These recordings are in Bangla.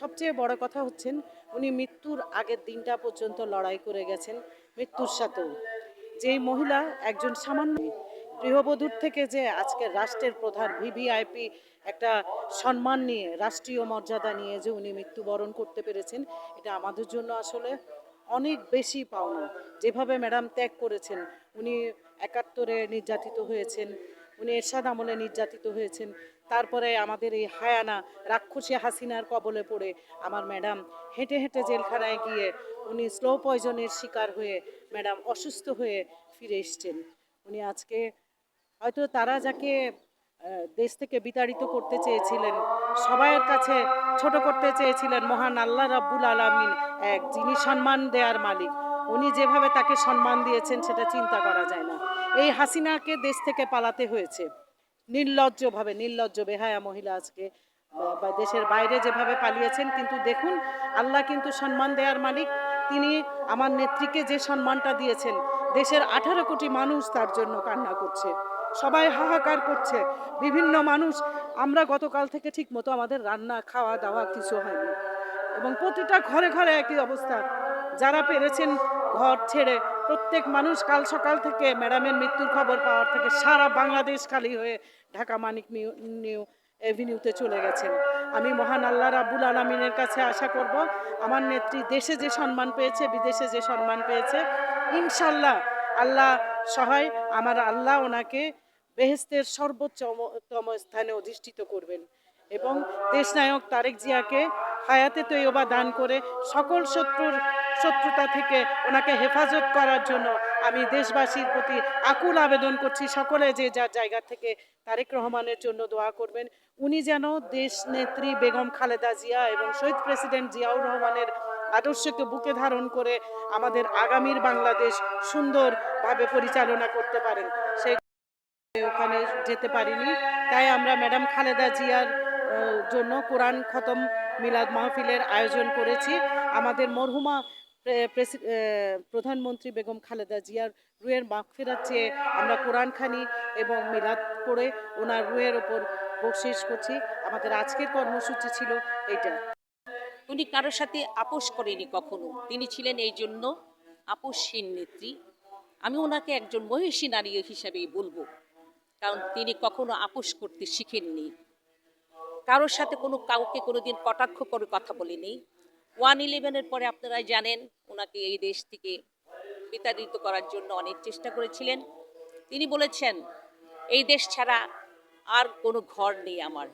সবচেয়ে বড় কথা হচ্ছেন, উনি মৃত্যুর আগের দিনটা পর্যন্ত লড়াই করে গেছেন, মৃত্যুর সাথেও। যেই মহিলা একজন সামান্য গৃহবধূর থেকে যে আজকে রাষ্ট্রের প্রধান ভিভিআইপি একটা সম্মান নিয়ে, রাষ্ট্রীয় মর্যাদা নিয়ে যে উনি মৃত্যুবরণ করতে পেরেছেন, এটা আমাদের জন্য আসলে অনেক বেশি পাওনা। যেভাবে ম্যাডাম ত্যাগ করেছেন, উনি একাত্তরে নির্যাতিত হয়েছেন, উনি এরশাদ আমলে নির্যাতিত হয়েছেন তারপরে আমাদের এই হায়ানা রাক্ষসী হাসিনার কবলে পড়ে আমার ম্যাডাম হেঁটে হেঁটে জেলখানায় গিয়ে উনি স্লো পয়জনের শিকার হয়ে ম্যাডাম অসুস্থ হয়ে ফিরে এসছেন। উনি আজকে হয়তো তারা যাকে দেশ থেকে বিতাড়িত করতে চেয়েছিলেন, সবাইয়ের কাছে ছোট করতে চেয়েছিলেন, মহান আল্লাহ রাব্বুল আলামিন এক, যিনি সম্মান দেওয়ার মালিক। উনি যেভাবে তাকে সম্মান দিয়েছেন, সেটা চিন্তা করা যায় না। এই হাসিনাকে দেশ থেকে পালাতে হয়েছে। নির্লজ্জভাবে, নির্লজ্জ বেহায়া মহিলা আজকে বা দেশের বাইরে যেভাবে পালিয়েছেন, কিন্তু দেখুন, আল্লাহ কিন্তু সম্মান দেওয়ার মালিক। তিনি আমার নেত্রীকে যে সম্মানটা দিয়েছেন, দেশের আঠারো কোটি মানুষ তার জন্য কান্না করছে, সবাই হাহাকার করছে। বিভিন্ন মানুষ, আমরা গতকাল থেকে ঠিক মতো আমাদের রান্না, খাওয়া, দাওয়া কিছু হয়নি। এবং প্রতিটা ঘরে ঘরে একই অবস্থা, যারা পেরেছেন ঘর ছেড়ে প্রত্যেক মানুষ কাল সকাল থেকে ম্যাডামের মৃত্যুর খবর পাওয়ার থেকে সারা বাংলাদেশ খালি হয়ে ঢাকা মানিক নিউ নিউ এভিনিউতে চলে গেছেন। আমি মহান আল্লাহ রাব্বুল আলমিনের কাছে আশা করব, আমার নেত্রী দেশে যে সম্মান পেয়েছে, বিদেশে যে সম্মান পেয়েছে ইনশাল্লাহ আল্লাহ সহায়, আমার আল্লাহ ওনাকে বেহেস্তের সর্বোচ্চতম স্থানে অধিষ্ঠিত করবেন এবং দেশনায়ক তারেক জিয়াকে হায়াতে তৈয়বা দান করে সকল শত্রুর শত্রুতা থেকে ওনাকে হেফাজত করার জন্য আমি দেশবাসীর প্রতি আকুল আবেদন করছি। সকলে যে যার জায়গা থেকে তারেক রহমানের জন্য দোয়া করবেন। উনি যেন দেশ নেত্রী বেগম খালেদা জিয়া এবং শহীদ প্রেসিডেন্ট জিয়াউর রহমানের আদর্শকে বুকে ধারণ করে আমাদের আগামীর বাংলাদেশ সুন্দরভাবে পরিচালনা করতে পারেন। সেই ওখানে যেতে পারিনি, তাই আমরা ম্যাডাম খালেদা জিয়ার জন্য কোরআন খতম মিলাদ মাহফিলের আয়োজন করেছি। আমাদের মরহুমা প্রধানমন্ত্রী বেগম খালেদা জিয়ার রুয়ের মাগফিরাত চেয়ে আমরা কোরআন খানি এবং মিলাদ করে ওনার রুয়ের ওপর বকশিস করছি। আমাদের আজকের কর্মসূচি ছিল এটা উনি কারোর সাথে আপোষ করেনি কখনো। তিনি ছিলেন এই জন্য আপোষহীন নেত্রী। আমি ওনাকে একজন মহিষী নারী হিসাবেই বলব। কারণ তিনি কখনো আপোষ করতে শিখেননি। কারোর সাথে কোনো কাউকে কোনোদিন কটাক্ষ করে কথা বলেনি। ওয়ান ইলেভেনের পরে আপনারা জানেন ওনাকে এই দেশ থেকে বিতাড়িত করার জন্য অনেক চেষ্টা করেছিলেন। তিনি বলেছেন, এই দেশ ছাড়া আর কোনো ঘর নেই আমার।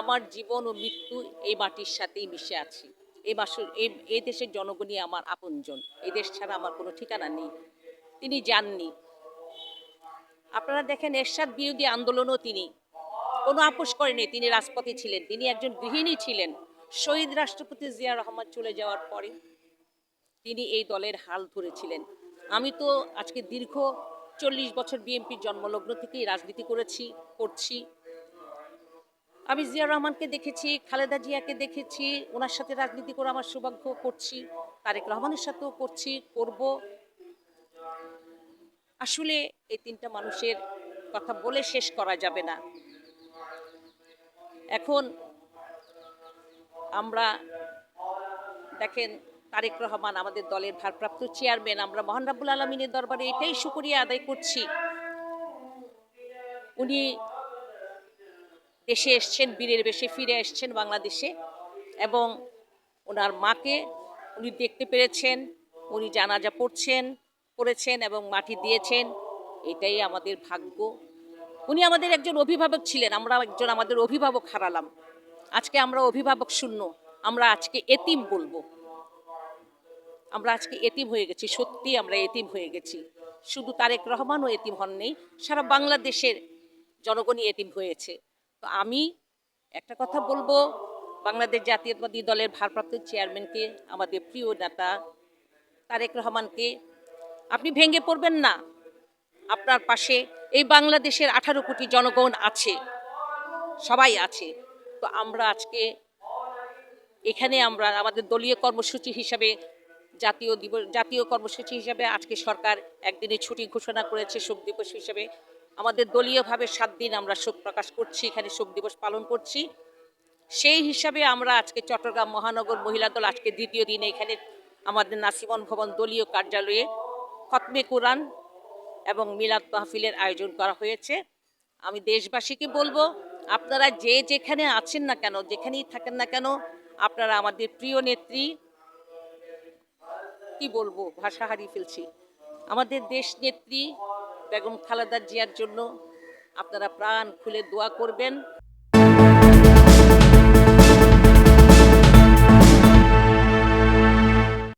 আমার জীবন ও মৃত্যু এই মাটির সাথেই মিশে আছি। এই মাসের এই এই দেশের জনগণই আমার আপনজন। এই দেশ ছাড়া আমার কোনো ঠিকানা নেই। তিনি যাননি আপনারা দেখেন, এরশাদ বিরোধী আন্দোলনও তিনি কোনো আপোষ করেনি তিনি রাজপথে ছিলেন। তিনি একজন গৃহিণী ছিলেন। শহীদ রাষ্ট্রপতি জিয়া রহমান চলে যাওয়ার পরে তিনি এই দলের হাল ধরেছিলেন। আমি তো আজকে দীর্ঘ চল্লিশ বছর বিএনপির জন্মলগ্ন থেকেই রাজনীতি করেছি, করছি। আমি জিয়া রহমানকে দেখেছি, খালেদা জিয়াকে দেখেছি, ওনার সাথে রাজনীতি করে আমার সৌভাগ্য, করছি। তারেক রহমানের সাথেও করছি, করব। আসলে এই তিনটা মানুষের কথা বলে শেষ করা যাবে না। এখন আমরা দেখেন তারেক রহমান আমাদের দলের ভারপ্রাপ্ত চেয়ারম্যান। আমরা মহান রাব্বুল আলমিনের দরবারে এটাই শুকরিয়া আদায় করছি। উনি দেশে এসছেন, বীরের বেশে ফিরে এসছেন বাংলাদেশে এবং ওনার মাকে উনি দেখতে পেরেছেন, উনি জানাজা পড়ছেন করেছেন এবং মাটি দিয়েছেন। এটাই আমাদের ভাগ্য। উনি আমাদের একজন অভিভাবক ছিলেন, আমরা একজন আমাদের অভিভাবক হারালাম। আজকে আমরা অভিভাবক শূন্য, আমরা আজকে এতিম বলব। আমরা আজকে এতিম হয়ে গেছি, সত্যি আমরা এতিম হয়ে গেছি। শুধু তারেক রহমানও এতিম হন নেই সারা বাংলাদেশের জনগণই এতিম হয়েছে। তো আমি একটা কথা বলব, বাংলাদেশ জাতীয়তাবাদী দলের ভারপ্রাপ্ত চেয়ারম্যানকে, আমাদের প্রিয় নেতা তারেক রহমানকে, আপনি ভেঙে পড়বেন না। আপনার পাশে এই বাংলাদেশের আঠারো কোটি জনগণ আছে, সবাই আছে। তো আমরা আজকে এখানে আমরা আমাদের দলীয় কর্মসূচি হিসাবে জাতীয় দিবস, জাতীয় কর্মসূচি হিসাবে আজকে সরকার একদিনের ছুটি ঘোষণা করেছে শোক দিবস হিসেবে। আমাদের দলীয়ভাবে সাত দিন আমরা শোক প্রকাশ করছি, এখানে শোক দিবস পালন করছি। সেই হিসাবে আমরা আজকে চট্টগ্রাম মহানগর মহিলা দল আজকে দ্বিতীয় দিনে এখানে আমাদের নাসিমন ভবন দলীয় কার্যালয়ে খতমে কোরআন এবং মিলাদ মাহফিলের আয়োজন করা হয়েছে। আমি দেশবাসীকে বলব, আপনারা যে যেখানে আছেন না কেন, যেখানেই থাকেন না কেন, আপনারা আমাদের প্রিয় নেত্রী কি বলব? ভাষা হারিয়ে ফেলছি। আমাদের দেশ নেত্রী বেগম খালাদার জিয়ার জন্য আপনারা প্রাণ খুলে দোয়া করবেন।